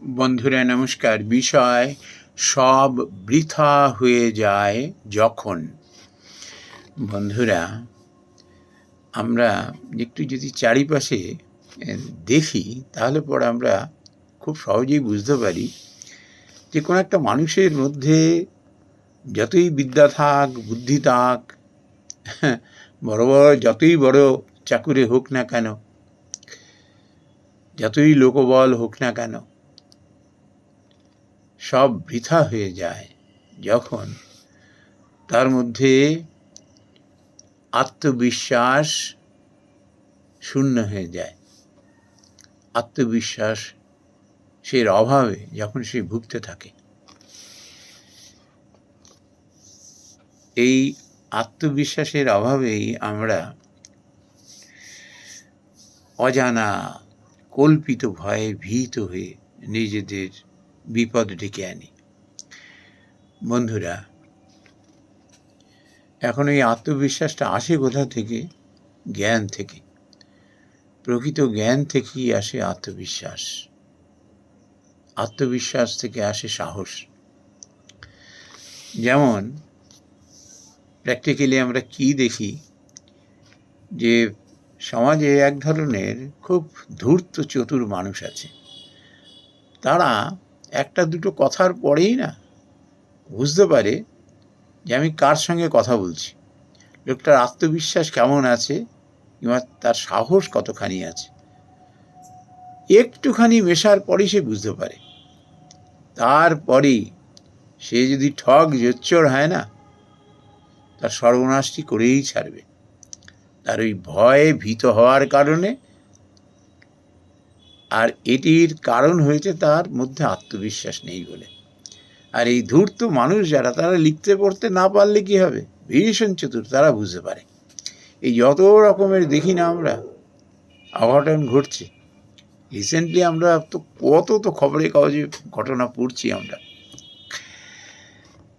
বন্ধুরা, নমস্কার। বিষয়, সব বৃথা হয়ে যায় যখন। বন্ধুরা, আমরা একটু যদি চারিপাশে দেখি, তাহলে পরে আমরা খুব সহজেই বুঝতে পারি যে কোনো একটা মানুষের মধ্যে যতই বিদ্যা থাক, বুদ্ধি থাক, বড় বড়, যতই বড় চাকুরে হোক না কেন, যতই লোকবল হোক না কেন সব বৃথা হয়ে যায় যখন তার মধ্যে আত্মবিশ্বাস শূন্য হয়ে যায়। আত্মবিশ্বাস সের অভাবে যখন সে ভুগতে থাকে। এই আত্মবিশ্বাসের অভাবেই আমরা অজানা কল্পিত ভয়ে ভীত হয়ে নিজেদের বিপদ ডেকে আনি। বন্ধুরা, এখন এই আত্মবিশ্বাসটা আসে কোথা থেকে? জ্ঞান থেকে। প্রকৃত জ্ঞান থেকেই আসে আত্মবিশ্বাস। আত্মবিশ্বাস থেকে আসে সাহস। যেমন প্র্যাকটিক্যালি আমরা কি দেখি? যে সমাজে এক ধরনের খুব ধূর্ত চতুর মানুষ আছে। তারা একটা দুটো কথার পরেই না বুঝতে পারে যে আমি কার সঙ্গে কথা বলছি। লোকটার আত্মবিশ্বাস কেমন আছে কিংবা তার সাহস কতখানি আছে? একটুখানি মেশার পরেই সে বুঝতে পারে। তারপরেই সে যদি ঠগ জোচ্চর হয় না, তার সর্বনাশটি করেই ছাড়বে। তার ওই ভয়ে ভীত হওয়ার কারণে আর এটির কারণ হয়েছে তার মধ্যে আত্মবিশ্বাস নেই বলে। আর এই ধূর্ত মানুষ যারা, তারা লিখতে পড়তে না পারলে কি হবে? ভীষণ চতুর, তারা বুঝতে পারে। এই যত রকমের দেখি না আমরা অঘটন ঘটছে। রিসেন্টলি আমরা তো কত তো খবরের কাগজে ঘটনা পড়ছি আমরা।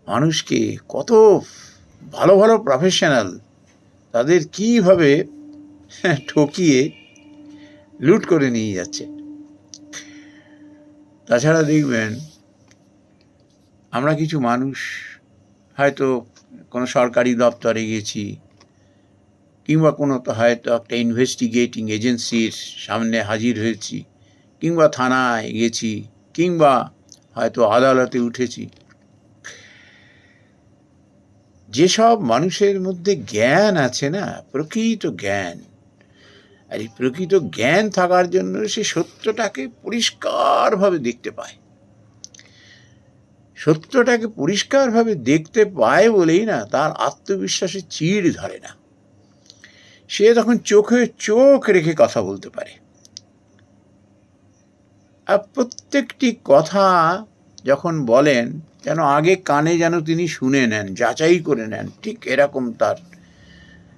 মানুষকে কত ভালো ভালো প্রফেশনাল তাদের কীভাবে ঠকিয়ে লুট করে নিয়ে যাচ্ছে। তাছাড়া দেখবেন, আমরা কিছু মানুষ হয়তো কোনো সরকারি দপ্তরে গেছি, কিংবা কোনো হয়তো একটা ইনভেস্টিগেটিং এজেন্সির সামনে হাজির হয়েছি, কিংবা থানায় গেছি, কিংবা হয়তো আদালতে উঠেছি। যেসব মানুষের মধ্যে জ্ঞান আছে না, প্রকৃত জ্ঞান আর এই প্রকৃত জ্ঞান থাকার জন্য সে সত্যটাকে পরিষ্কারভাবে দেখতে পায়। সত্যটাকে পরিষ্কারভাবে দেখতে পায় বলেই না, তার আত্মবিশ্বাসে চিড় ধরে না। সে তখন চোখে চোখ রেখে কথা বলতে পারে। আর প্রত্যেকটি কথা যখন বলেন, যেন আগে কানে যেন তিনি শুনে নেন, যাচাই করে নেন, ঠিক এরকম তার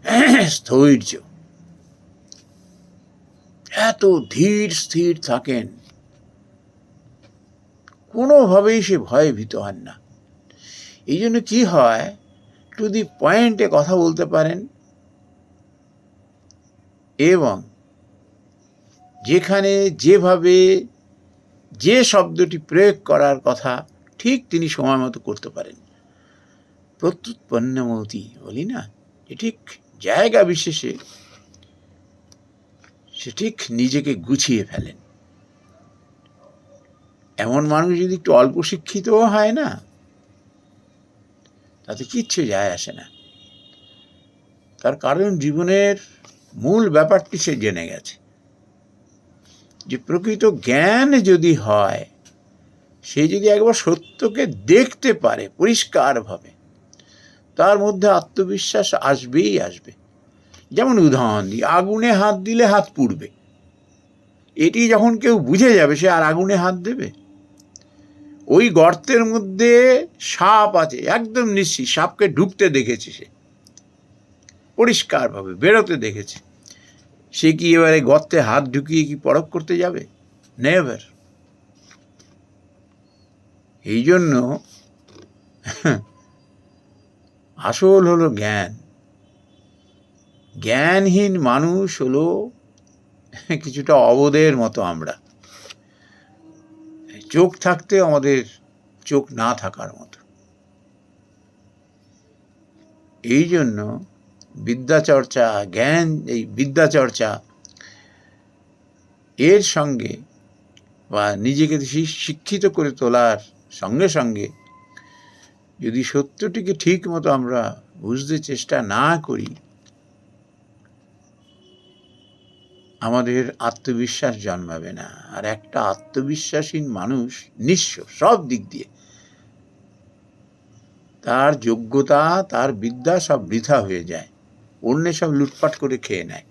স্থৈর্য। এত ধীর স্থির থাকেন। কোনোভাবেই সে ভয়ে ভীত হন না। এই জন্য কি হয় টু দি পয়েন্টে কথা বলতে পারেন। এবং যেখানে যেভাবে যে শব্দটি প্রয়োগ করার কথা ঠিক তিনি সময় মতো করতে পারেন। প্রত্যুৎপন্নমতি বলি না, যে ঠিক জায়গা বিশেষে সে ঠিক নিজেকে গুছিয়ে ফেলেন। এমন মানুষ যদি একটু অল্প শিক্ষিতও হয় না, তাতে কিচ্ছু যায় আসে না। তার কারণ জীবনের মূল ব্যাপারটি সে জেনে গেছে। যে প্রকৃত জ্ঞান যদি হয়, সে যদি একবার সত্যকে দেখতে পারে পরিষ্কারভাবে, তার মধ্যে আত্মবিশ্বাস আসবেই আসবে। যেমন উদাহরণ দিই আগুনে হাত দিলে হাত পুড়বে। এটি যখন কেউ বুঝে যাবে, সে আর আগুনে হাত দেবে? ওই গর্তের মধ্যে সাপ আছে, একদম নিশ্চিত, সাপকে ঢুকতে দেখেছে সে। পরিষ্কারভাবে বেরোতে দেখেছে। সে কি এবারে গর্তে হাত ঢুকিয়ে কি পরখ করতে যাবে? নেভার এই জন্য, আসল হলো জ্ঞান। জ্ঞানহীন মানুষ হলো কিছুটা অবদের মতো আমরা। চোখ থাকতে আমাদের চোখ না থাকার মতো। এই জন্য বিদ্যাচর্চা, জ্ঞান, এই বিদ্যাচর্চা এর সঙ্গে বা নিজেকে শিক্ষিত করে তোলার সঙ্গে সঙ্গে যদি সত্যটিকে ঠিক মতো আমরা বুঝতে চেষ্টা না করি আমাদের আত্মবিশ্বাস জন্মাবে না। আর একটা আত্মবিশ্বাসীন মানুষ নিঃস্ব সব দিক দিয়ে। তার যোগ্যতা, তার বিদ্যা সব বৃথা হয়ে যায়। অন্য সব লুটপাট করে খেয়ে নেয়।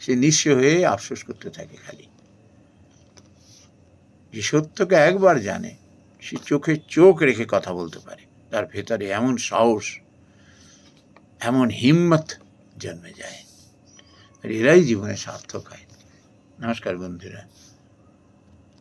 সে নিঃস্ব হয়ে আফসোস করতে থাকে খালি। যে সত্যকে একবার জানে, সে চোখে চোখ রেখে কথা বলতে পারে। তার ভেতরে এমন সাহস, এমন হিম্মত জন্মে যায়। আর এরাই জীবনে সার্থক হয়। নমস্কার বন্ধুরা।